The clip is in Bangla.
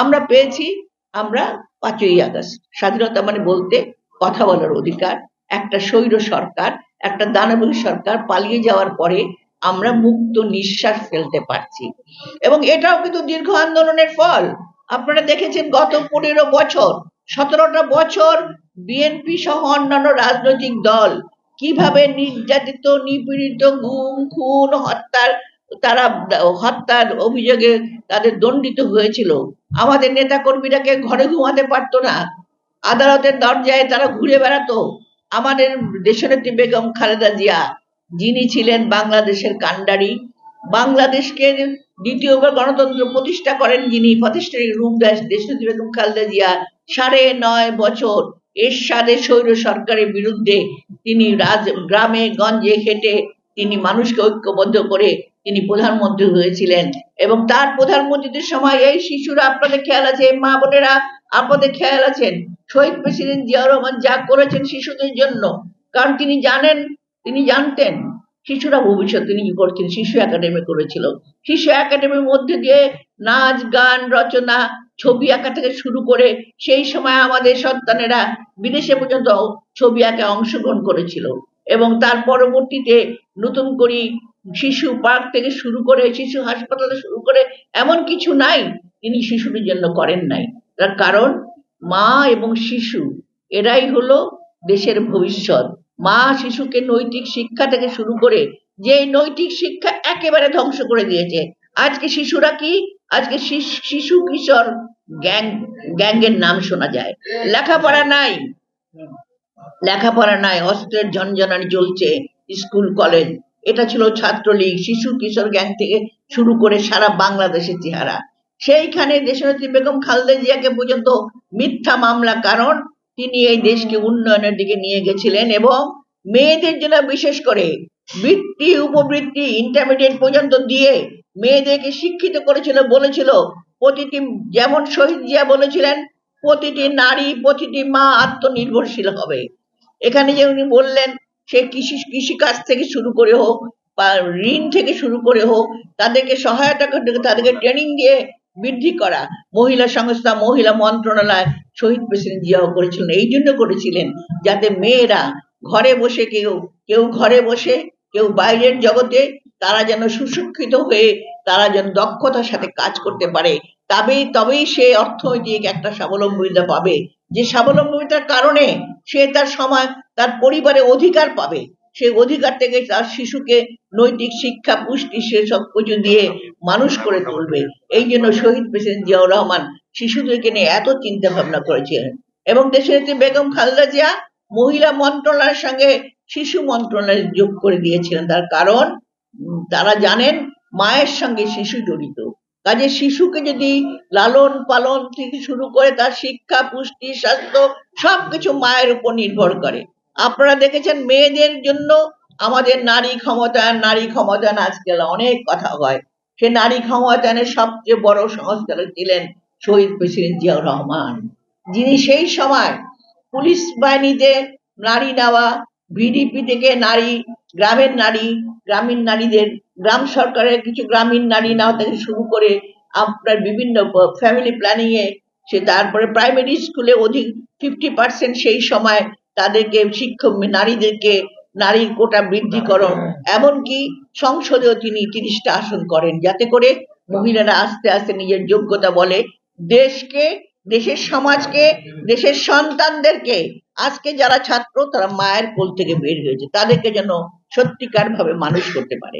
আমরা পেয়েছি, আমরা পাঁচই আগস্ট। স্বাধীনতা মানে বলতে কথা বলার অধিকার, একটা স্বৈর সরকার, একটা দানবী সরকার পালিয়ে যাওয়ার পরে আমরা মুক্ত নিঃশ্বাস ফেলতে পারছি। এবং এটাও কিন্তু দীর্ঘ আন্দোলনের ফল। আপনারা দেখেছেন গত পনেরো বছর, সতেরোটা বছর বিএনপি সহ অন্যান্য রাজনৈতিক দল কীভাবে নির্যাতিত, নিপীড়িত, গুম, খুন, হত্যার তারা হত্যার অভিযোগে তাদের দণ্ডিত হয়েছিল। আমাদের নেতা কর্মীরাকে ঘরে ঘুমাতে পারতো না। আদালতের দরজায় তারা ঘুরে বেড়াতো। আমাদের দেশনেত্রী বেগম খালেদা জিয়া, যিনি ছিলেন বাংলাদেশের কাণ্ডারি, বাংলাদেশকে দ্বিতীয়বার গণতন্ত্র প্রতিষ্ঠা করেন যিনি প্রতিষ্ঠানী রূপ দাস দেশনেত্রী বেগম খালেদা জিয়া সাড়ে নয় বছর এরশাদের স্বৈর সরকারের বিরুদ্ধে তিনি রাজ, গ্রামে গঞ্জে হেঁটে তিনি মানুষকে ঐক্যবদ্ধ করে তিনি প্রধানমন্ত্রী হয়েছিলেন। এবং তার প্রধানমন্ত্রীদের সময় এই শিশুরা আপনাদের খেয়াল আছে মা বোনেরা আপনাদের খেয়াল আছেন? শহীদ প্রেসিডেন্ট জিয়াউর রহমান যা করেছেন শিশুদের জন্য। কারণ তিনি জানেন, তিনি জানতেন শিশুরা ভবিষ্যৎ তিনি করছেন। শিশু একাডেমি করেছিল। শিশু একাডেমির মধ্যে দিয়ে নাচ, গান, রচনা, ছবি আঁকা থেকে শুরু করে সেই সময় আমাদের সন্তানেরা বিদেশে পর্যন্ত ছবি আঁকা অংশগ্রহণ করেছিল। এবং তার পরবর্তীতে নতুন করে শিশু পার্ক থেকে শুরু করে শিশু হাসপাতালে শুরু করে এমন কিছু নাই, তিনি শিশুদের জন্য করেন নাই। তার কারণ, মা এবং শিশু, এরাই হলো দেশের ভবিষ্যৎ। মা শিশুকে নৈতিক শিক্ষা থেকে শুরু করে যে নৈতিক শিক্ষা একেবারে ধ্বংস করে দিয়েছে। আজকে শিশুরা কি? আজকে শিশ- কিশোর গ্যাং, গ্যাংয়ের নাম শোনা যায়। লেখাপড়া নাই। লেখাপড়া নাই। অস্ত্রের ঝনঝনানি চলছে। School, college. এটা ছিল ছাত্রলীগ, শিশু কিশোর গ্যাং থেকে শুরু করে সারা বাংলাদেশের চেহারা। সেইখানে দেশনেত্রী বেগম খালেদা জিয়াকে পর্যন্ত মিথ্যা মামলা কারণ তিনি এই দেশকে উন্নয়নের দিকে নিয়ে গেছিলেন এবং মেয়েদের জন্য বিশেষ করে বৃত্তি, উপবৃত্তি ইন্টারমিডিয়েট পর্যন্ত দিয়ে মেয়েদেরকে শিক্ষিত করেছিল, বলেছিল প্রতিটি, যেমন শহীদ জিয়া বলেছিলেন, প্রতিটি নারী, প্রতিটি মা আত্মনির্ভরশীল হবে। এখানে যে উনি বললেন সে কৃষি, কৃষিকাজ থেকে শুরু করে হোক বা ঋণ থেকে শুরু করে হোক, তাদেরকে সহায়তা তাদেরকে ট্রেনিং দিয়ে বৃদ্ধি করা। মহিলা সংস্থা, মহিলা মন্ত্রণালয় শহীদ প্রেসিডেন্ট জিয়াও করেছিলেন, এই জন্য করেছিলেন যাতে মেয়েরা ঘরে বসে কেউ কেউ ঘরে বসে, কেউ বাইরের জগতে তারা যেন সুশিক্ষিত হয়ে তারা যেন দক্ষতার সাথে কাজ করতে পারে, তবেই তবেই সে অর্থনৈতিক একটা স্বাবলম্বিতা পাবে। যে স্বাবলম্বিতার কারণে সে তার সময়, তার পরিবারে অধিকার পাবে। সেই অধিকার থেকে তার শিশুকে নৈতিক শিক্ষা, পুষ্টি সে সব কিছু দিয়ে মানুষ করে তুলবে। এই জন্য শহীদ প্রেসিডেন্ট জিয়াউর রহমান শিশুদেরকে নিয়ে এত চিন্তা ভাবনা করেছিলেন এবং দেশের বেগম খালেদা জিয়া মহিলা মন্ত্রণালয়ের সঙ্গে শিশু মন্ত্রণালয় যোগ করে দিয়েছিলেন। তার কারণ তারা জানেন, মায়ের সঙ্গে শিশু জড়িত। কাজে শিশুকে যদি লালন পালন থেকে শুরু করে তার শিক্ষা, পুষ্টি, স্বাস্থ্য সবকিছু মায়ের উপর নির্ভর করে। আপনারা দেখেছেন মেয়েদের জন্য আমাদের নারী ক্ষমতায়ন নারী ক্ষমতায়ন আজকাল অনেক কথা হয়। সে নারী ক্ষমতায়নের সবচেয়ে বড় সংস্কারক ছিলেন শহীদ প্রেসিডেন্ট জিয়াউর রহমান। যিনি সেই সময় পুলিশ বাহিনীতে নারী নেওয়া, ভিডিপি থেকে নারী, গ্রামের নারী, গ্রামীণ নারীদের গ্রাম সরকারের কিছু গ্রামীণ নারী নেওয়া থেকে শুরু করে আপনার বিভিন্ন ফ্যামিলি প্ল্যানিং এ সে তারপরে প্রাইমারি স্কুলে অধিক ফিফটি পার্সেন্ট সেই সময় তাদেরকে শিক্ষক নারীদেরকে নারীর কোটা বৃদ্ধিকরণ এমনকি সংসদেও তিনি তিরিশটা আসন করেন যাতে করে মহিলারা আস্তে আস্তে নিজের যোগ্যতা বলে দেশকে দেশের সমাজকে দেশের সন্তানদেরকে। আজকে যারা ছাত্র তারা মায়ের কোল থেকে বের হয়েছে। তাদেরকে যেন সত্যিকার ভাবে মানুষ করতে পারে।